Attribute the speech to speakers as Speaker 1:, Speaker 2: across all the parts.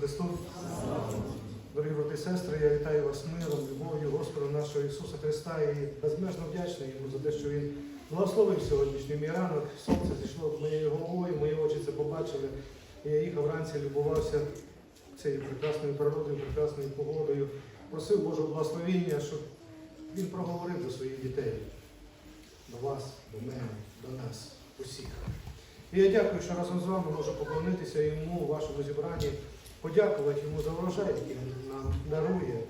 Speaker 1: Христу! Дорогі брати і сестри, я вітаю вас миром, любов'ю Господа нашого Ісуса Христа і безмежно вдячний йому за те, що Він благословив сьогоднішній мій ранок. Сонце зійшло моєю головою, мої очі це побачили. І я їхав вранці, любувався цією прекрасною природою, прекрасною погодою. Просив Божого благословіння, щоб Він проговорив до своїх дітей, до вас, до мене, до нас, усіх. І я дякую, що разом з вами можу поклонитися йому у вашому зібранні, подякувати йому за врожай, який він нам дарує.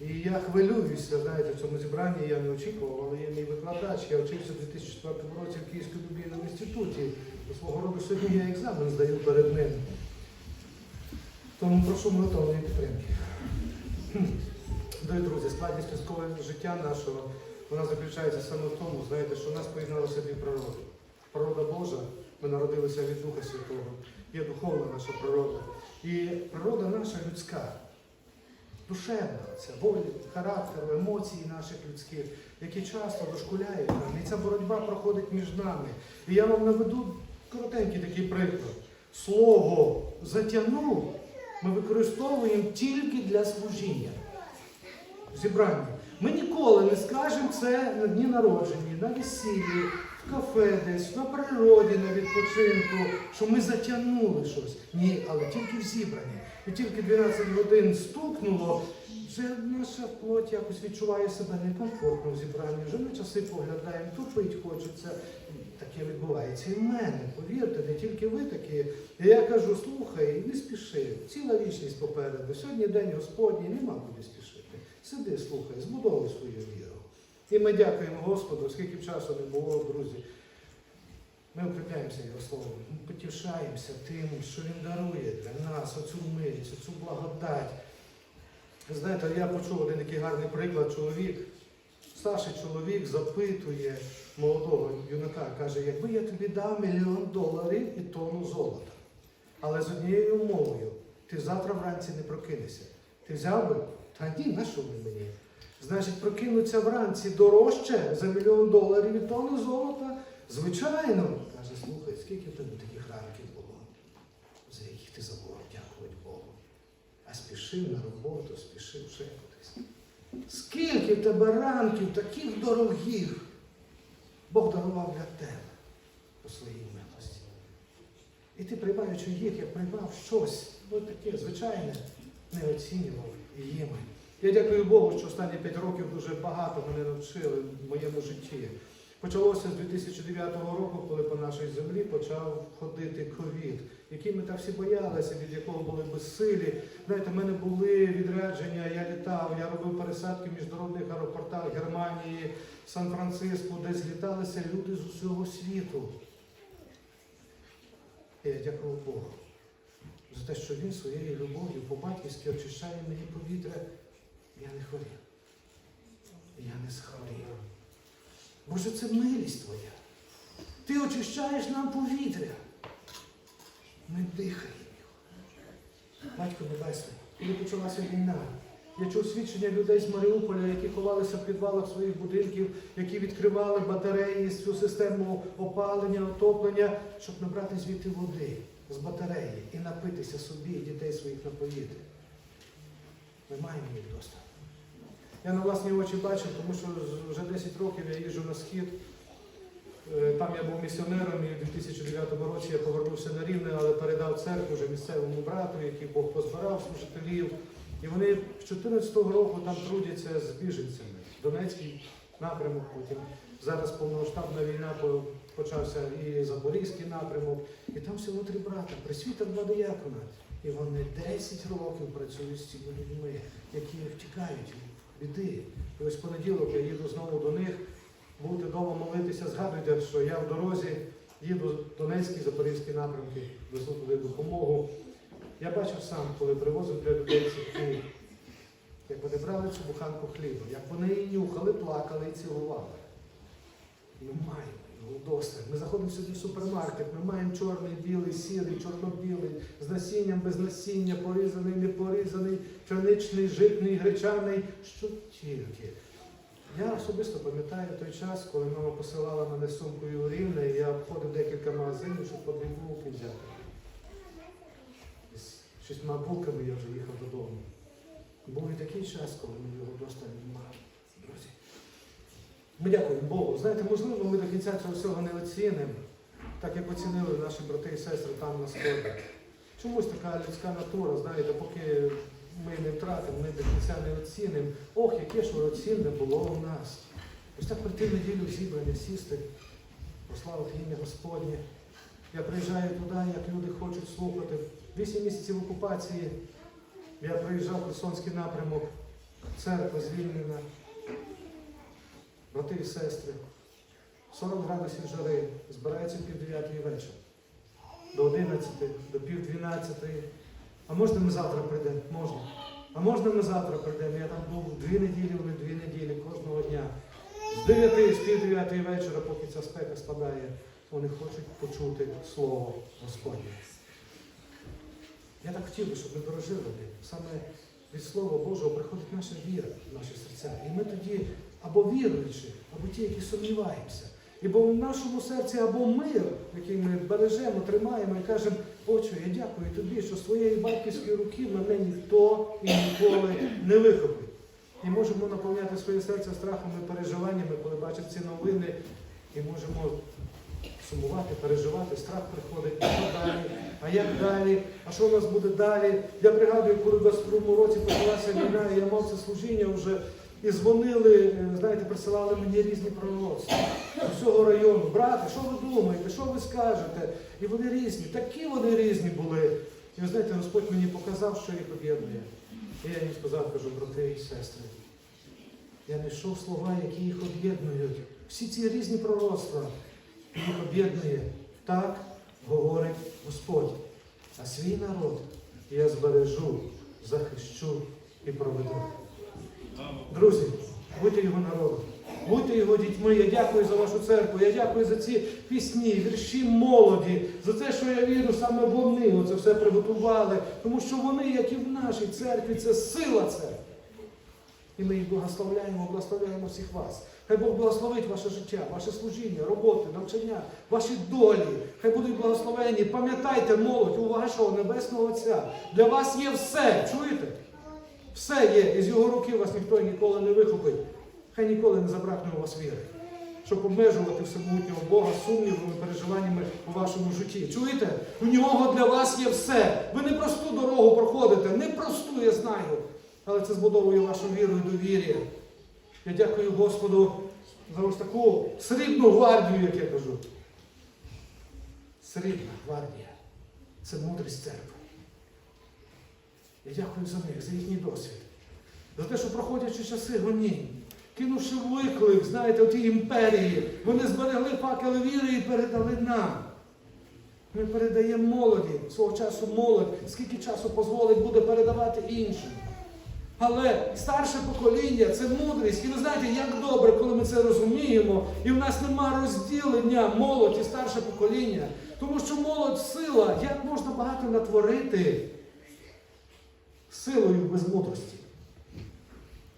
Speaker 1: І я хвилююся, знаєте, в цьому зібранні я не очікував, але є мій викладач. Я вчився у 2004 році в Київському біблійному інституті. Свого роду сьогодні я екзамен здаю перед ним. Тому прошу молитовної підтримки. Дорогі друзі, складність людського життя нашого, вона заключається саме в тому, знаєте, що в нас поєдналися дві природи. Природа Божа, ми народилися від Духа Святого, є духовна наша природа. І природа наша людська, душевна, це волі, характер, емоції наших людських, які часто дошкуляють нам. І ця боротьба проходить між нами. І я вам наведу коротенький такий приклад. Слово затягнув ми використовуємо тільки для служіння. В зібранні. Ми ніколи не скажемо це на дні народження, на весіллі, кафе десь, на природі, на відпочинку, що ми затягнули щось. Ні, але тільки в зібранні. І тільки 12 годин стукнуло, вже наша плоть якось відчуває себе некомфортно в зібранні, вже на часи поглядаємо, тупить хочеться. Таке відбувається і в мене. Повірте, не тільки ви такі. І я кажу, слухай, не спіши, ціла вічність попереду. Сьогодні день Господній, нема куди спішити. Сиди, слухай, збудовуй свою віру. І ми дякуємо Господу, скільки б часу не було, друзі. Ми укріпляємося Його Словом, ми потішаємося тим, що Він дарує для нас оцю милість, оцю благодать. Знаєте, я почув один такий гарний приклад. Чоловік, старший чоловік запитує молодого юнака, каже, якби я тобі дав мільйон доларів і тонну золота, але з однією умовою, ти завтра вранці не прокинешся. Ти взяв би? Та ні, на що ви мені? Значить, прокинуться вранці дорожче за мільйон доларів і тонну золота? Звичайно. Каже, слухай, скільки в тебе таких ранків було, за яких ти забув дякувати Богу. А спішив на роботу, спішив ще. Скільки в тебе ранків таких дорогих Бог дарував для тебе по своїй милості. І ти, приймаючи їх, як приймав щось, ну таке звичайне, не оцінював їми. Я дякую Богу, що останні п'ять років дуже багато мене навчили в моєму житті. Почалося з 2009 року, коли по нашій землі почав ходити ковід, який ми так всі боялися, від якого були безсилі. Знаєте, в мене були відрядження, я літав, я робив пересадки в міжнародних аеропортах Германії, Сан-Франциско, де зліталися люди з усього світу. І я дякую Богу за те, що Він своєю любов'ю по-батьківськи очищає мені повітря. Я не хворів. Я не схворів. Боже, це милість Твоя. Ти очищаєш нам повітря. Ми дихаємо. Батько Небесний, коли почалася війна, я чув свідчення людей з Маріуполя, які ховалися в підвалах своїх будинків, які відкривали батареї, цю систему опалення, отоплення, щоб набрати звідти води з батареї і напитися собі і дітей своїх напоїти. Ми маємо їх достатньо. Я на власні очі бачив, тому що вже 10 років я їжджу на схід. Е, Там я був місіонером і в 2009 році я повернувся на Рівне, але передав церкву вже місцевому брату, який Бог позбирав служителів. І вони з 14 року там трудяться з біженцями. Донецький напрямок, потім зараз повномасштабна війна почався і Запорізький напрямок. І там всього три брата, присвітер два диякона. І вони 10 років працюють з цими людьми, які втікають біди. І ось понеділок я їду знову до них. Будете вдома молитися, згадуйте, що я в дорозі їду в Донецький, Запорізький напрямки, везу туди допомогу. Я бачив сам, коли привозив для людей хліб, як вони брали цю буханку хліба, як вони її нюхали, плакали і цілували. Ми маємо. Ми заходимо сьогодні в супермаркет, ми маємо чорний, білий, сірий, чорно-білий, з насінням, без насіння, порізаний, не порізаний, пшеничний, житний, гречаний, що тільки. Я особисто пам'ятаю той час, коли мама посилала мене сумкою у Рівне, і я обходив декілька магазинів, щоб потрібну взяти. З шістьма булками я вже їхав додому. Був і такий час, коли ми його просто не мали. Друзі. Ми дякуємо Богу. Знаєте, можливо, ми до кінця цього всього не оцінимо, так як оцінили наші брати і сестри там на сході. Чомусь така людська натура, знаєте, поки ми не втратимо, ми до кінця не оцінимо. Ох, яке ж урочинне було у нас. Ось так прийти в неділю зібрання, сісти, прославити ім'я Господнє. Я приїжджаю туди, як люди хочуть слухати. Вісім місяців окупації я приїжджав в Херсонський напрямок, церква звільнена, брати і сестри. 40 градусів жари, збирається пів дев'ятої вечора. До 11, до пів 12. А можна ми завтра прийдемо? Можна. А можна ми завтра прийдемо? Я там був дві неділі, вони дві неділі кожного дня. З 9, з пів 9 вечора, поки ця спека спадає, вони хочуть почути Слово Господнє. Я так хотів би, щоб ми дорожили. Саме від Слова Божого приходить наша віра в наші серця. І ми тоді або віруючі, або ті, які сумніваємося. І бо в нашому серці або мир, який ми бережемо, тримаємо і кажемо, Отче, я дякую тобі, що з твоєї батьківської руки мене ніхто і ніколи не вихопить. І можемо наповняти своє серце страхом і переживаннями, коли бачимо ці новини, і можемо сумувати, переживати, страх приходить, а що далі, а як далі, а що у нас буде далі. Я пригадую, коли в 22 році почалася війна, і я мав це служіння вже, і дзвонили, е, знаєте, присилали мені різні пророцтва з усього району. Брате, що ви думаєте, що ви скажете? І вони різні, такі вони різні були. І ви знаєте, Господь мені показав, що їх об'єднує. І я їм сказав, кажу, брати і сестри. Я знайшов слова, які їх об'єднують. Всі ці різні пророцтва їх об'єднує. Так говорить Господь. А свій народ я збережу, захищу і проведу. Друзі, будьте його народом, будьте його дітьми. Я дякую за вашу церкву. Я дякую за ці пісні, вірші молоді, за те, що я вірю, саме вони оце все приготували. Тому що вони, як і в нашій церкві, це сила церкви. І ми їх благословляємо, благословляємо всіх вас. Хай Бог благословить ваше життя, ваше служіння, роботи, навчання, ваші долі. Хай будуть благословені. Пам'ятайте, молодь, у вашого Небесного Отця. Для вас є все. Чуєте? Все є. І з його руки вас ніхто ніколи не вихопить. Хай ніколи не забракне у вас віри. Щоб обмежувати всемогутнього Бога сумнівами, переживаннями у вашому житті. Чуєте? У нього для вас є все. Ви не просту дорогу проходите, не просту, я знаю. Але це збудовує вашу віру і довір'я. Я дякую Господу за ось таку срібну гвардію, як я кажу. Срібна гвардія. Це мудрість церкви. Я дякую за них, за їхній досвід. За те, що проходячи часи гонінь, кинувши виклик, знаєте, отій імперії, вони зберегли факели віри і передали нам. Ми передаємо молоді, свого часу молодь, скільки часу дозволить буде передавати іншим. Але старше покоління це мудрість. І ви знаєте, як добре, коли ми це розуміємо, і в нас нема розділення молодь і старше покоління. Тому що молодь сила, як можна багато натворити силою без мудрості.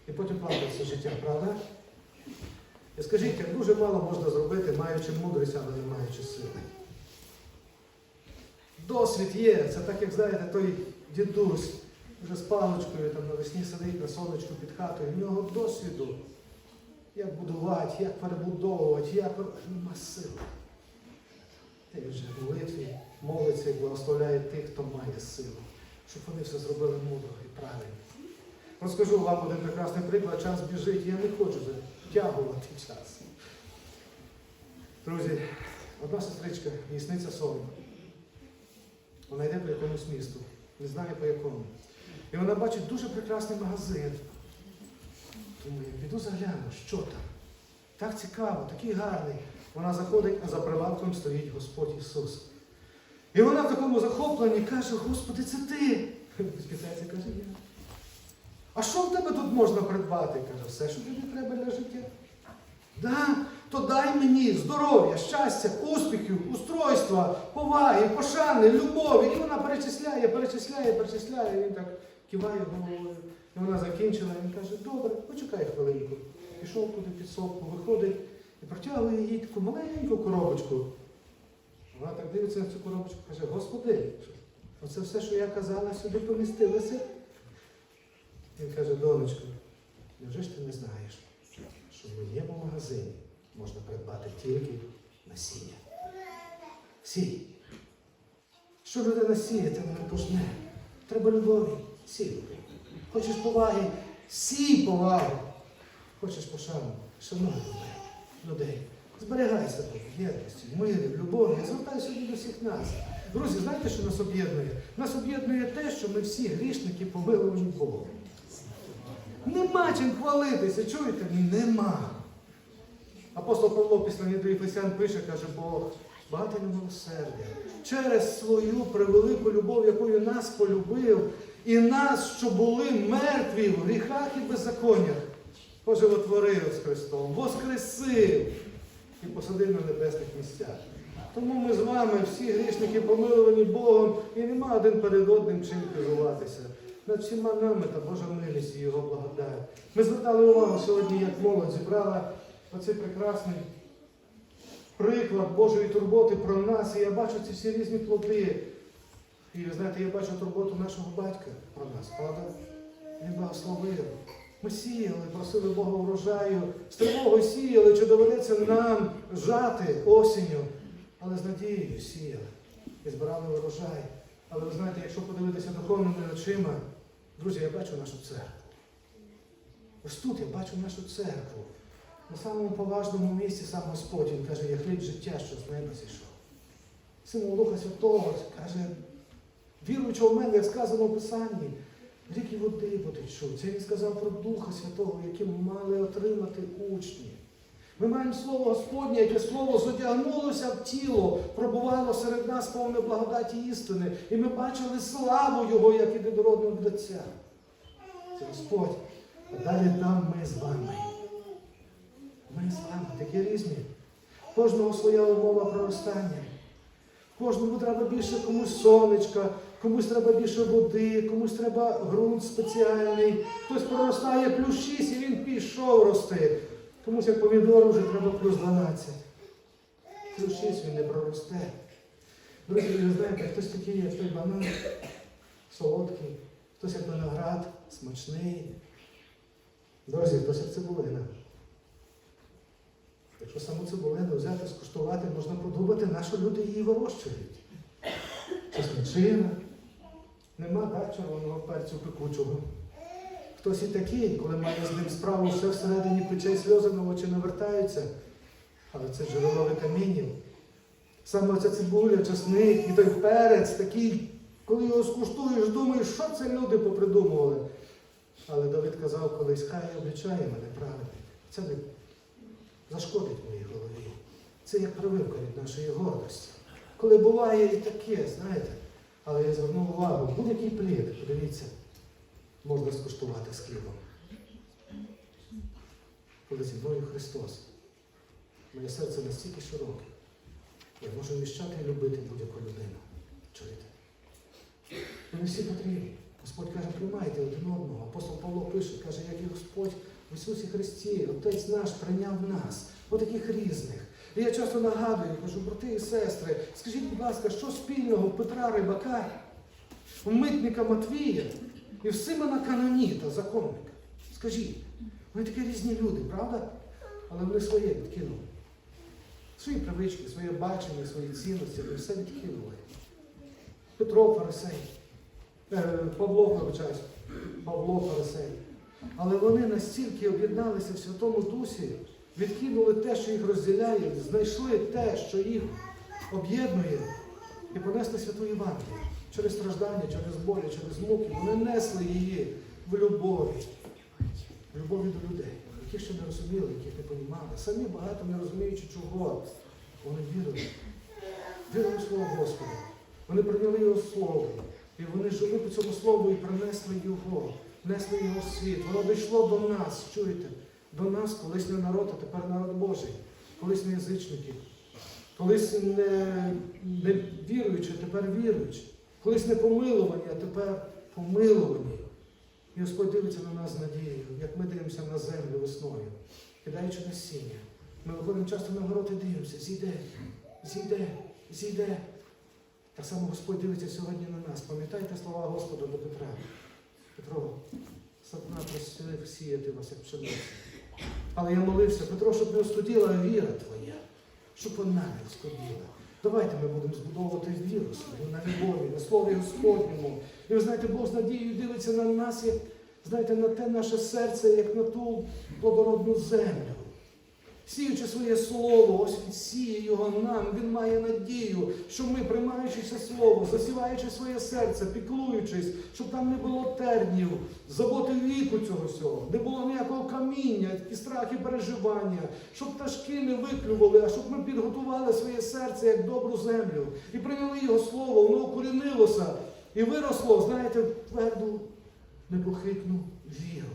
Speaker 1: І потім плакати все життя, правда? І скажіть, як дуже мало можна зробити, маючи мудрість, але не маючи сили. Досвід є. Це так, як знаєте, той дідусь вже з паличкою там навесні сидить на сонечку під хатою. В нього досвіду, як будувати, як перебудовувати, як нема сили. Й вже в молитві молиться і благословляє тих, хто має силу, щоб вони все зробили мудро і правильно. Розкажу вам один прекрасний приклад. Час біжить, я не хочу затягувати час. Друзі, одна сестричка, вісниця сон. Вона йде по якомусь місту, не знає по якому. І вона бачить дуже прекрасний магазин. Думає, піду загляну, що там. Так цікаво, такий гарний. Вона заходить, а за прилавком стоїть Господь Ісус. І вона в такому захопленні каже, Господи, це ти. Спитається, каже, я. А що в тебе тут можна придбати? Каже, все, що тобі треба для життя. Да, то дай мені здоров'я, щастя, успіхів, устройства, поваги, пошани, любові. І вона перечисляє, перечисляє, перечисляє. І він так киває головою. І вона закінчила, і він каже, добре, почекай хвилинку. Пішов туди під совку, виходить і протягує їй таку маленьку коробочку. Вона так дивиться на цю коробочку, каже, Господи, Оце все, що я казала, сюди помістилося. Він каже, донечко, невже ж ти не знаєш, що в моєму магазині можна придбати тільки насіння? Сій. Що людина сіє, те вона пожне. Треба любові, сій. Хочеш поваги, сій повагу. Хочеш пошану, шануй людей. Зберігай себе єдності, мирі, в любові. Я звертаюся до всіх нас. Друзі, знаєте, що нас об'єднує? Нас об'єднує те, що ми всі грішники помилувані Богом. Нема чим хвалитися, чуєте? Нема. Апостол Павло після до Ефесян пише, каже, Бог, багато на милосердя. Через свою превелику любов, якою нас полюбив, і нас, що були мертві в гріхах і беззаконнях, поживотворив з Христом, воскресив і посадив на небесних місцях. Тому ми з вами, всі грішники, помилувані Богом, і нема один перед одним чим хизуватися. Над всіма нами та Божа милість і Його благодать. Ми звертали увагу сьогодні, як молодь зібрала оцей прекрасний приклад Божої турботи про нас. І я бачу ці всі різні плоди. І ви знаєте, я бачу турботу нашого батька про нас, правда? Він благословив. Ми сіяли, просили Бога урожаю, з тривогою сіяли, чи доведеться нам жати осінню, але з надією сіяли і збирали урожай. Але ви знаєте, якщо подивитися духовними очима, друзі, я бачу нашу церкву. Ось тут я бачу нашу церкву. На самому поважному місці сам Господь Він каже, я хліб життя, що з неба зійшов. Символ Духа Святого каже, віруючого в мене, як сказано в Писанні, ріки води потечуть. Це він сказав про Духа Святого, яким мали отримати учні. Ми маємо слово Господнє, яке слово зодягнулося в тіло, пробувало серед нас повне благодаті істини. І ми бачили славу Його, як єдинородного від Отця. Це Господь. А далі там ми з вами. Ми з вами такі різні. Кожного своя умова проростання. Кожному треба більше комусь сонечка, комусь треба більше води, комусь треба ґрунт спеціальний. Хтось проростає плюс 6 і він пішов рости. Комусь як помідору вже треба плюс 12. Плюс 6 він не проросте. Друзі, ви знаєте, хтось такий, як той банан, солодкий, хтось як виноград, смачний. Друзі, хтось як цибулина. Якщо саму цибулину взяти, скуштувати, можна подумати, на що люди її вирощують. Це смачина. Нема да, червоного перцю пекучого. Хтось і такий, коли має з ним справу, все всередині пече й сльози на очі навертаються. Але це джерело вітамінів. Саме оця цибуля, чесник і той перець такий, коли його скуштуєш, думаєш, що це люди попридумували. Але Давид казав колись, хай облічає мене правильно. Це не зашкодить моїй голові. Це як прививка від нашої гордості. Коли буває і таке, знаєте, але я звернув увагу, будь-який плід, подивіться, можна скуштувати з хлібом. Коли зі мною Христос, моє серце настільки широке, я можу вміщати і любити будь-яку людину. Чуєте? Вони всі потрібні. Господь каже, приймайте один одного. Апостол Павло пише, каже, як і Господь в Ісусі Христі, Отець наш прийняв нас, отаких різних. І я часто нагадую, кажу, брати і сестри, скажіть, будь ласка, що спільного Петра Рибака, митника Матвія і в Симона Каноніта, законника? Скажіть, вони такі різні люди, правда? Але вони своє відкинули. Свої привички, своє бачення, свої цінності, вони все відкинули. Петро Фарисей, е, Павло, вибачаюсь, Павло Фарисей. Але вони настільки об'єдналися в Святому Дусі, відкинули те, що їх розділяє, знайшли те, що їх об'єднує, і понесли святу Євангелію. Через страждання, через болі, через муки. Вони несли її в любові, в любові до людей, яких ще не розуміли, яких не понімали. Самі багато не розуміючи чого. Вони вірили. Вірили в Слово Господа. Вони прийняли його слово. І вони жили по цьому слову і принесли його, несли його в світ. Воно дійшло до нас, чуєте? До нас, колись не народ, а тепер народ Божий, колись не язичники, колись не, не віруючі, а тепер віруючі, колись не помилувані, а тепер помилувані. І Господь дивиться на нас з надією, як ми дивимося на землю весною, кидаючи насіння. Ми виходимо часто на город і дивимося, зійде, зійде, зійде. Так само Господь дивиться сьогодні на нас. Пам'ятайте слова Господа до Петра. Петро, сатана просив сіяти вас, як пшеницю. Але я молився, Петро, щоб не оскуділа віра твоя, щоб вона не оскуділа. Давайте ми будемо збудовувати віру свою на любові, на слові Господньому. І ви знаєте, Бог з надією дивиться на нас, як знаєте, на те наше серце, як на ту плодородну землю. Сіючи своє слово, ось він сіє його нам, він має надію, що ми, приймаючи це слово, засіваючи своє серце, піклуючись, щоб там не було тернів, заботи віку цього всього, не було ніякого каміння, такі страхи переживання, щоб пташки не виклювали, а щоб ми підготували своє серце як добру землю і прийняли його слово, воно укорінилося і виросло, знаєте, в тверду, непохитну віру,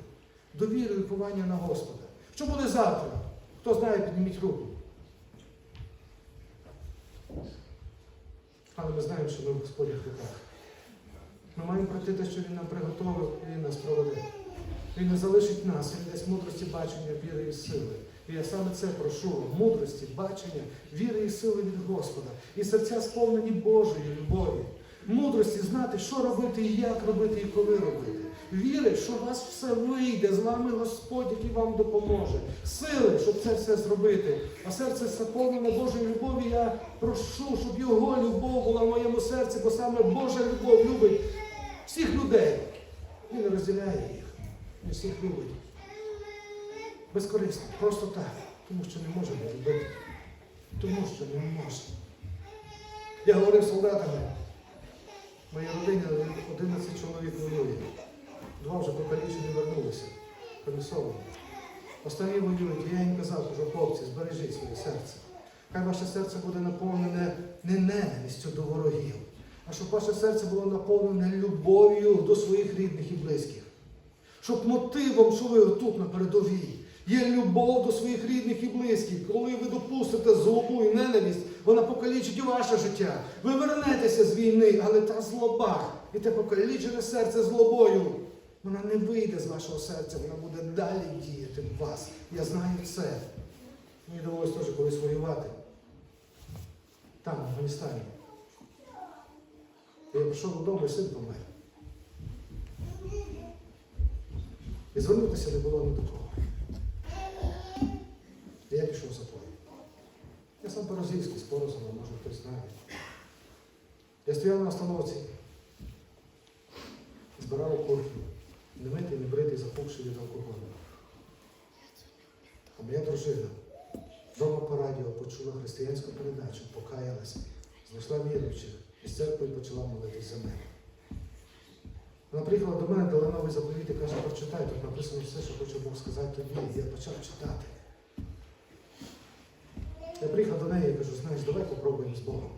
Speaker 1: довіру і уповання на Господа. Що буде завтра? Хто знає, підніміть руку. Але ми знаємо, що ми в Господніх руках. Ми маємо пройти те, що Він нам приготовив, і Він нас проведе. Він не залишить нас, Він дасть мудрості, бачення, віри і сили. І я саме це прошу мудрості, бачення, віри і сили від Господа. І серця сповнені Божої любові. Мудрості знати, що робити і як робити, і коли робити. Віри, що у вас все вийде, з вами Господь, який вам допоможе. Сили, щоб це все зробити. А серце заповнене Божою любов'ю. Я прошу, щоб його любов була в моєму серці, бо саме Божа любов любить всіх людей. Він розділяє їх. Він всіх любить. Безкорисно, просто так. Тому що не може не любити. Тому що не може. Я говорив солдатами. Моїй родині 11 чоловік воює. Два вже покалічені вернулися. Комісовані. Останні воюють, я їм казав, кажу, хлопці, збережіть своє серце. Хай ваше серце буде наповнене не ненавистю до ворогів, а щоб ваше серце було наповнене любов'ю до своїх рідних і близьких. Щоб мотивом, що ви тут на передовій, є любов до своїх рідних і близьких. Коли ви допустите злобу і ненависть, вона покалічить ваше життя. Ви вернетеся з війни, але та злоба і те покалічене серце злобою, вона не вийде з вашого серця, вона буде далі діяти в вас. Я знаю це. Мені довелося теж колись воювати. Там, в Афганістані. Я прийшов додому, і син помер. І звернутися не було ні до кого. Я пішов за поле. Я сам по-російськи з порозумом, може хтось знає. Я стояв на остановці, збирав окурки, не митий, не бритий, запухший від алкоголю. А моя дружина вдома по радіо почула християнську передачу, покаялася, знайшла віруючих і з церкви почала молитись за мене. Вона приїхала до мене, дала новий заповіт і каже, прочитай, тут написано все, що хоче Бог сказати тобі. І я почав читати. Я приїхав до неї і кажу, знаєш, давай попробуємо з Богом.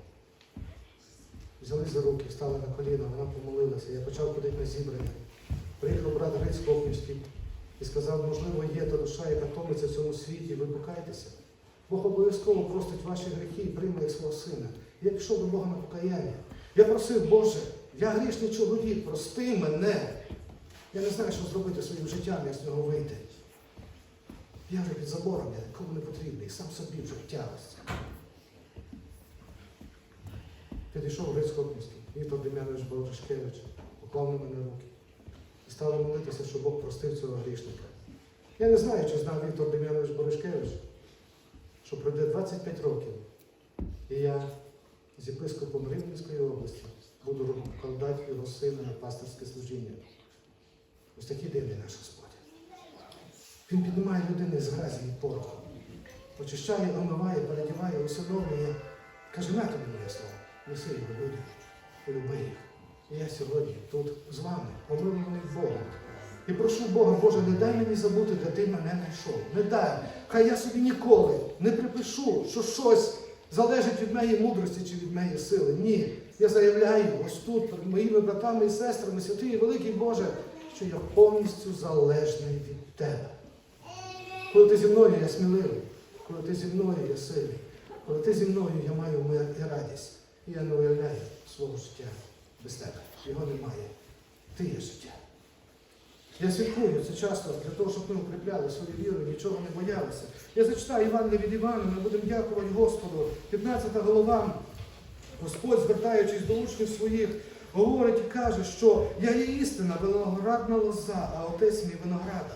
Speaker 1: Взяли за руки, стали на коліна, вона помолилася. Я почав ходити на зібрання. Приїхав брат Грець Копівський і сказав, можливо, є та душа, яка томиться в цьому світі, ви покайтеся. Бог обов'язково простить ваші гріхи і прийме як свого сина. Я пішов до Бога на покаяння. Я просив, Боже, я грішний чоловік, прости мене. Я не знаю, що зробити своїм життям, як з нього вийти. Я вже під забором, я нікому не потрібний, сам собі вже втягався. Підійшов Грець Копівський, Віктор Дем'янович Божишкевич, поклав на мене руки. І стали молитися, щоб Бог простив цього грішника. Я не знаю, чи знав Віктор Дем'янович Боришкевич, що пройде 25 років, і я з єпископом Рівненської області буду вкладати його сина на пасторське служіння. Ось такий дивний наш Господь. Він піднімає людини з грязі і пороху, очищає, омиває, передіває, усиновлює. Каже, на тобі моє слово, неси його людям, полюби їх. І я сьогодні тут з вами, помилуваний Богом. І прошу Бога, Боже, не дай мені забути, де ти мене знайшов. Не дай. Хай я собі ніколи не припишу, що щось залежить від моєї мудрості чи від моєї сили. Ні. Я заявляю ось тут, перед моїми братами і сестрами, святий і великий Боже, що я повністю залежний від Тебе. Коли ти зі мною, я сміливий. Коли ти зі мною, я сильний. Коли ти зі мною, я маю мир і радість. Я не уявляю свого життя без тебе. Його немає. Ти є життя. Я святкую це часто для того, щоб ми укріпляли свою віру, нічого не боялися. Я зачитаю Іван від Івана, ми будемо дякувати Господу. 15 голова, Господь, звертаючись до учнів своїх, говорить і каже, що я є істина, виноградна лоза, а отець мій винограда.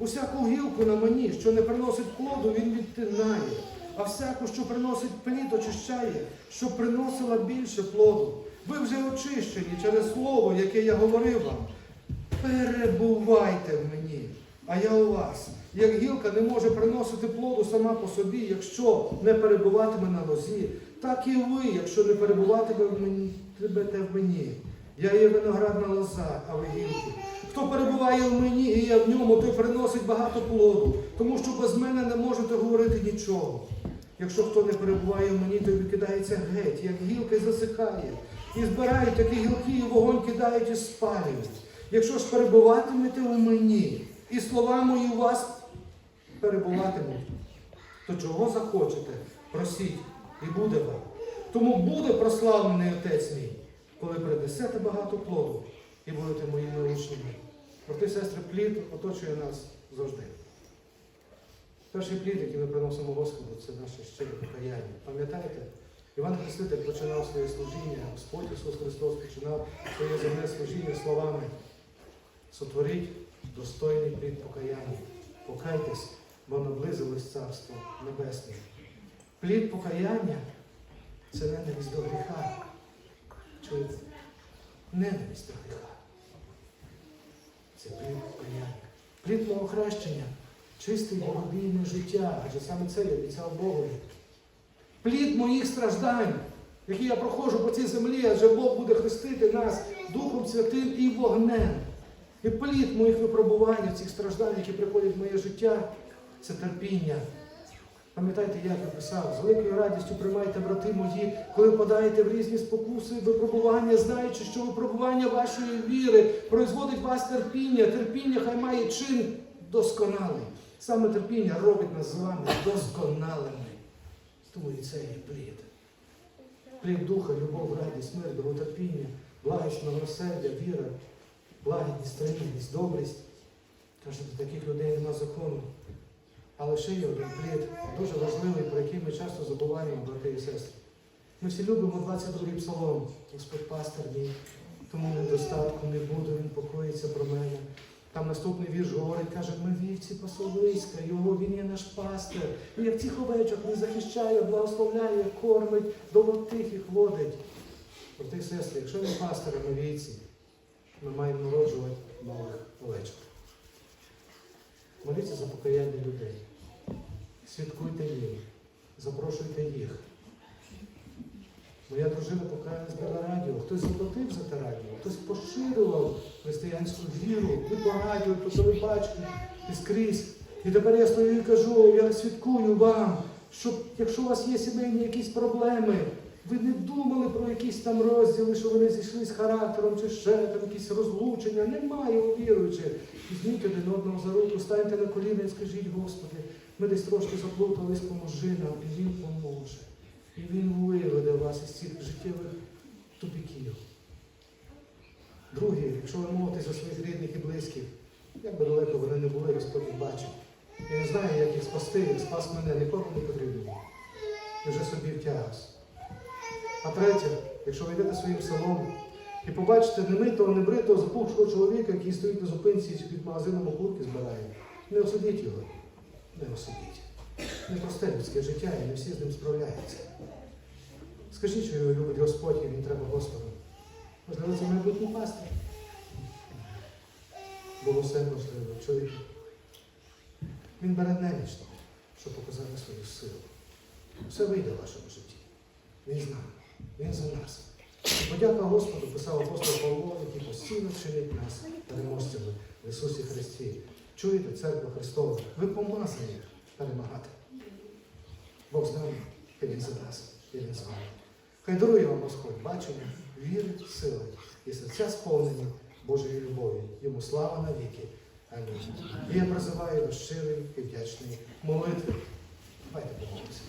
Speaker 1: Усяку гілку на мені, що не приносить плоду, він відтинає, а всяку, що приносить плід, очищає, щоб приносила більше плоду. Ви вже очищені через слово, яке я говорив вам. Перебувайте в мені, а я у вас. Як гілка не може приносити плоду сама по собі, якщо не перебуватиме на лозі, так і ви, якщо не перебуватиме в мені, в мені. Я є виноградна лоза, а ви гілки. Хто перебуває в мені і я в ньому, той приносить багато плоду, тому що без мене не можете говорити нічого. Якщо хто не перебуває в мені, той викидається геть, як гілка й засихає. І збирають такі гілки, і вогонь кидають і спалюють. Якщо ж перебуватимете у мені, і слова мої у вас перебуватимуть, то чого захочете, просіть, і буде вам. Тому буде прославлений Отець мій, коли принесете багато плоду і будете моїми учнями. Брати сестри, плід оточує нас завжди. Перший плід, який ми приносимо Господу, це наше щире покаяння. Пам'ятаєте? Іван Хреститель починав своє служіння, Господь Ісус Христос починав своє земне служіння словами сотворіть достойний плід покаяння. Покайтесь, бо наблизилось Царство Небесне. Плід покаяння це ненависть до гріха. Чуєте? Ненависть до гріха. Це плід покаяння. Плід мого хрещення чисте і богобійне життя, адже саме це я обіцяв Богові. Плід моїх страждань, які я проходжу по цій землі, адже Бог буде хрестити нас Духом Святим і вогнем. І плід моїх випробувань, цих страждань, які приходять в моє життя, це терпіння. Пам'ятайте, як я писав, з великою радістю приймайте, брати мої, коли впадаєте в різні спокуси, випробування, знаючи, що випробування вашої віри производить вас терпіння. Терпіння хай має чин досконалий. Саме терпіння робить нас з вами досконалими. Тому і це є плід. Плід духа, любов, радість, мир, довготерпіння, благість, милосердя, віра, лагідність, стриманість, добрість. Каже, до таких людей нема закону. Але ще є один плід, дуже важливий, про який ми часто забуваємо, брати і сестри. Ми всі любимо 22-й псалом. Господь пастир мій, тому недостатку не буду, він покоїться про мене. Там наступний вірш говорить, каже, ми вівці пасовиська, його він є наш пастир. І як цих овечок він захищає, благословляє, кормить, до тихих водить. Брати і сестри, якщо ми пастири, ми вівці, ми маємо народжувати нових овечок. Моліться за покаяння людей. Святкуйте їм, запрошуйте їх. Моя дружина покаялась біля радіо. Хтось заплатив за те радіо, хтось поширював християнську віру, і по радіо, по телебаченню, і скрізь. І тепер я стою і кажу, я святкую вам, що якщо у вас є сімейні якісь проблеми, ви не думали про якісь там розділи, що вони зійшли з характером, чи ще там якісь розлучення. Немає у віруючих. Візьміть один одного за руку, станьте на коліна і скажіть, Господи, ми десь трошки заплутались, поможи нам, і Він поможе. І Він виведе вас із цих життєвих тупіків. Друге, якщо ви молитесь за своїх рідних і близьких, як би далеко вони не були, Господь їх бачить. Він знає, як їх спасти, спас мене, нікому не потрібно. І вже собі втягався. А третє, якщо ви йдете своїм селом і побачите немитого, небритого, запухшого чоловіка, який стоїть на зупинці під магазином окурки збирає, не осудіть його. Не осудіть. Непросте людське життя, і не всі з ним справляються. Скажіть, що його любить Господь, і він треба Господу. Можливо, це майбутній пастир. Було все можливо, чуєте? Він бере немічно, щоб показати свою силу. Все вийде в вашому житті. Він з нами, він за нас. Подяка Господу писав апостол Павло, який постійно чинить нас переможцями в Ісусі Христі. Чуєте, церква Христова, ви помазані перемагати. Бог з нами, Він за нас, Він з вами. Хай дарує вам Господь бачення, віри, сили і серця сповнені Божої любові. Йому слава навіки. Амінь. І я призиваю до щирої і вдячної молитви. Давайте помолимося.